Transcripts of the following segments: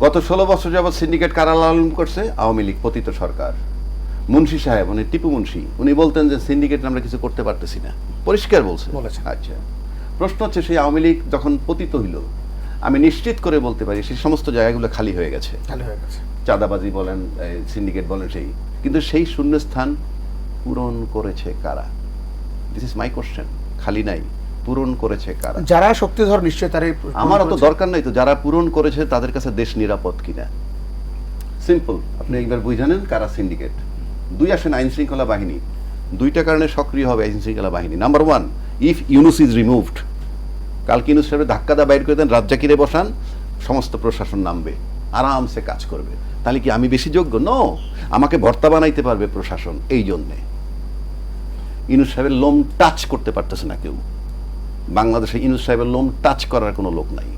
গত ষোলো বছর যাবৎ সিন্ডিকেট কারা লালন করছে? আওয়ামী লীগ পতিত সরকার। মুন্সি সাহেব উনি টিপু মুন্সি উনি বলতেন যে সিন্ডিকেট আমরা কিছু করতে পারতেছি না। পরিষ্কার বলছে আচ্ছা। প্রশ্ন হচ্ছে সেই আওয়ামী লীগ যখন পতিত হইল আমি নিশ্চিত করে বলতে পারি সেই সমস্ত জায়গাগুলো খালি হয়ে গেছে। খালি হয়ে গেছে। চাঁদাবাজি বলেন সিন্ডিকেট বলেন সেই। কিন্তু সেই শূন্যস্থান পূরণ করেছে কারা? দিস ইজ মাই কোশ্চেন খালি নাই। পূরণ করেছে কারা? যারা শক্তিধর নিশ্চয়ই তারই আমার অত দরকার নাই তো যারা পূরণ করেছে তাদের কাছে দেশ নিরাপদ কিনা? সিম্পল আপনি একবার বুঝানেন কারা সিন্ডিকেট দুই আসেন আইন শৃঙ্খলা বাহিনী। দুইটা কারণে সক্রিয় হবে আইন শৃঙ্খলা বাহিনী। Number one if Yunus is removed কালকে ইউনুস সাহেবের ধাক্কা দা বাইর করে দেন রাজ্জাকিরে বসান সমস্ত প্রশাসন নামবে আরামসে কাজ করবে। তাহলে কি আমি বেশি যোগ্য? ন আমাকে ভর্তা বানাইতে পারবে প্রশাসন এই জন্যে। ইউনুস সাহেবের লোম টাচ করতে পারতেছে না কেউ। বাংলাদেশে ইউনুস সাহেবের লোম টাচ করার কোনো লোক নাই।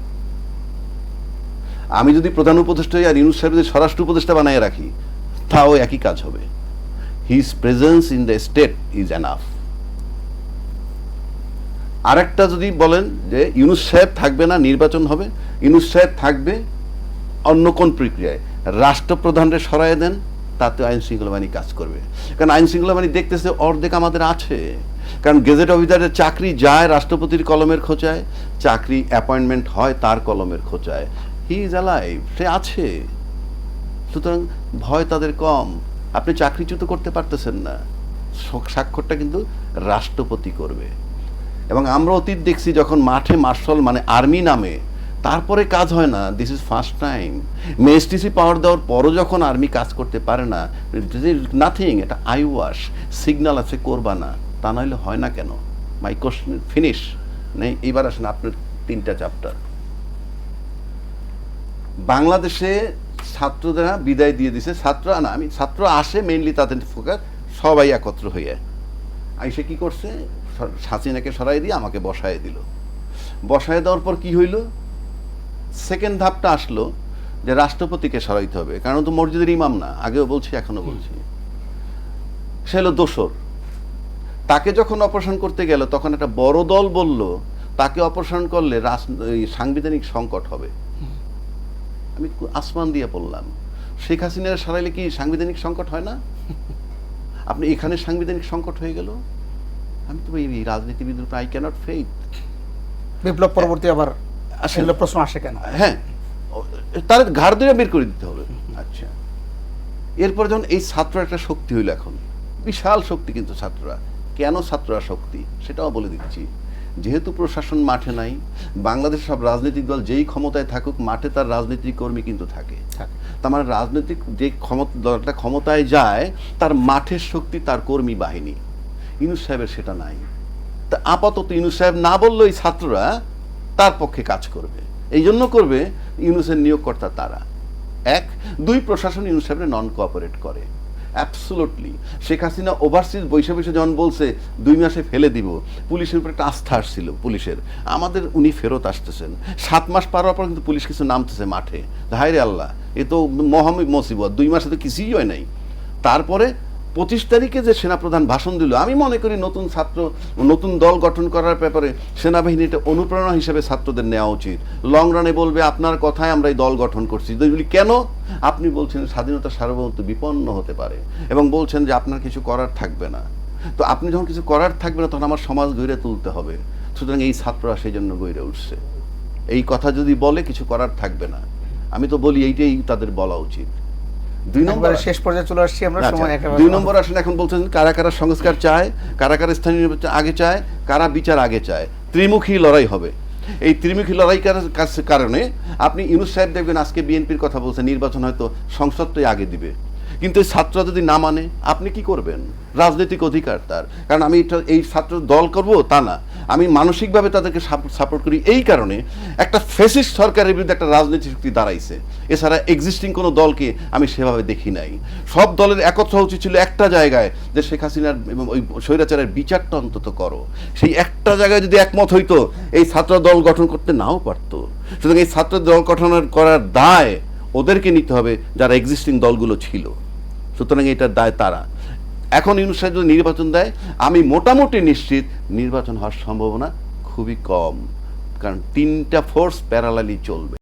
আমি যদি প্রধান উপদেষ্টা আর ইউনুস সাহেব যদি স্বরাষ্ট্র উপদেষ্টা বানায় রাখি, তাও একই কাজ হবে। His presence in the state is enough আরেকটা যদি বলেন যে ইউনুস সাহেব থাকবে না, নির্বাচন হবে, ইউনুস সাহেব থাকবে অন্য কোন প্রক্রিয়ায়। রাষ্ট্রপ্রধানরে সরাই দেন, তাতে আইন শৃঙ্খলা বাহিনী কাজ করবে। কারণ আইন শৃঙ্খলা বাহিনী দেখতেছে অর্ধেক আমাদের আছে। কারণ গেজেট অফিসারের চাকরি যায়, রাষ্ট্রপতির কলমের খোঁচায়, চাকরি অ্যাপয়েন্টমেন্ট হয়, তার কলমের খোঁচায়। হি ইজ অ্যালাইভ সে আছে। সুতরাং ভয় তাদের কম। আপনি চাকরিচ্যুত করতে পারতেছেন না। স্বাক্ষরটা কিন্তু রাষ্ট্রপতি করবে। এবং আমরা অতীত দেখছি যখন মাঠে মার্শাল মানে আর্মি নামে, তারপরে কাজ হয় না দিস ইজ ফার্স্ট টাইম মেএসটিসি পাওয়ার দেওয়ার পরও যখন আর্মি কাজ করতে পারে না নাথিং এটা আই ওয়াশ সিগন্যাল আছে, করবা না। তা নইলে হয় না কেন? মাই কোশ্চেন ফিনিশ নেই এইবার আসেন আপনার তিনটা চ্যাপ্টার বাংলাদেশে ছাত্ররা বিদায় দিয়ে দিছে। ছাত্র না, আমি ছাত্র আসে মেইনলি তাদের ফোকাস সবাই একত্র হয়ে। আইসে কি করছে? স- হাসিনাকে সরাই দিয়ে আমাকে বসায় দিল। বসায় দেওয়ার পর কি হইল? সেকেন্ড ধাপটা আসলো যে রাষ্ট্রপতিকে সরাইতে হবে। কারণ তো মসজিদের ইমাম না, আগেও বলছি এখনও বলছি। সে হলো দোসর। তাকে যখন অপারেশন করতে গেল তখন একটা বড় দল বলল তাকে অপারেশন করলে সাংবিধানিক সংকট হবে। আমি আসমান দিয়ে পড়লাম শেখ হাসিনার সারাইলে কি সাংবিধানিক সংকট হয় না? আপনি এখানে সাংবিধানিক সংকট হয়ে গেল? আমি তো এই রাজনীতিবিদের আই ক্যানট ফেইথ বিপ্লব পরবর্তী আবার আসেন। সেগুলো প্রশ্ন আসে কেন? হ্যাঁ তার ঘাড় ধরে বের করে দিতে হবে। আচ্ছা। এরপর যখন এই ছাত্র একটা শক্তি হইল এখন বিশাল শক্তি কিন্তু ছাত্ররা। কেন ছাত্ররা শক্তি সেটাও বলে দিচ্ছি। যেহেতু প্রশাসন মাঠে নাই বাংলাদেশের সব রাজনৈতিক দল যেই ক্ষমতায় থাকুক মাঠে তার রাজনৈতিক কর্মী কিন্তু থাকে। তার মানে রাজনৈতিক যে ক্ষমতা দলটা ক্ষমতায় যায় তার মাঠের শক্তি তার কর্মী বাহিনী। ইনুস সাহেবের সেটা নাই। তা আপাতত ইউনুস সাহেব না বললেও এই ছাত্ররা তার পক্ষে কাজ করবে। এই জন্য করবে ইউনুসের নিয়োগকর্তা তারা। এক দুই প্রশাসন ইউনুস সাহেবের নন কোঅপারেট করে। অ্যাবসোলুটলি শেখ হাসিনা ওভারসিজ বৈশা বৈশা যখন বলছে, দুই মাসে ফেলে দিব। পুলিশের উপর একটা আস্থা আসছিল, পুলিশের। আমাদের উনি ফেরত আসতেছেন। সাত মাস পার হওয়ার পর কিন্তু পুলিশ কিছু নামতেছে মাঠে। হায় রে আল্লাহ, এ তো মহামি মসিবত। দুই মাসে তো কিছুই হয় নাই। তারপরে পঁচিশ তারিখে যে সেনাপ্রধান ভাষণ দিল, আমি মনে করি নতুন ছাত্র, নতুন দল গঠন করার ব্যাপারে সেনাবাহিনীটা অনুপ্রেরণা হিসেবে ছাত্রদের নেওয়া উচিত। লং রানে বলবে, আপনার কথায় আমরা এই দল গঠন করছি। তো এগুলি কেন? আপনি বলছেন স্বাধীনতা সার্বভৌমত্ব বিপন্ন হতে পারে এবং বলছেন যে আপনার কিছু করার থাকবে না। তো আপনি যখন কিছু করার থাকবে না, তখন আমার সমাজ গড়ে তুলতে হবে। সুতরাং এই ছাত্ররা সেই জন্য গড়ে উঠছে। এই কথা যদি বলে, কিছু করার থাকবে না। আমি তো বলি, এইটাই তাদের বলা উচিত। দুই নম্বরে শেষ পর্যায়ে চলে আসছি আমরা আচ্ছা, সময় একেবারে দুই নম্বর আসলে এখন বলছেন কারা কারা সংস্কার চায় কারা কারা স্থানীয় নির্বাচন আগে চায় কারা বিচার আগে চায়। ত্রিমুখী লড়াই হবে। এই ত্রিমুখী লড়াই কার- কারণে আপনি ইউনুস সাহেব দেখবেন আজকে বিএনপির কথা বলছেন নির্বাচন হয়তো সংসদটাই আগে দিবে। কিন্তু এই ছাত্ররা যদি না মানে আপনি কি করবেন? রাজনৈতিক অধিকার তার। কারণ আমি এটা এই ছাত্র দল করব তা না। আমি মানসিকভাবে তাদেরকে সাপোর্ট করি এই কারণে একটা ফেসিস্ট সরকারের বিরুদ্ধে একটা রাজনৈতিক শক্তি দাঁড়াইছে। এছাড়া এক্সিস্টিং কোনো দলকে আমি সেভাবে দেখি নাই। সব দলের একত্র উচিত ছিল একটা জায়গায় যে শেখ হাসিনার ওই স্বৈরাচারের বিচারটা অন্তত করো। সেই একটা জায়গায় যদি একমত হইতো, এই ছাত্র দল গঠন করতে নাও পারতো। সুতরাং এই ছাত্র দল গঠন করার দায় ওদেরকে নিতে হবে যারা এক্সিস্টিং দলগুলো ছিল। সুতরাং এটার দায় তারা। এখন ইউনুস যদি নির্বাচন দেয়, আমি মোটামুটি নিশ্চিত নির্বাচন হওয়ার সম্ভাবনা খুবই কম, কারণ তিনটা ফোর্স প্যারালালি চলবে।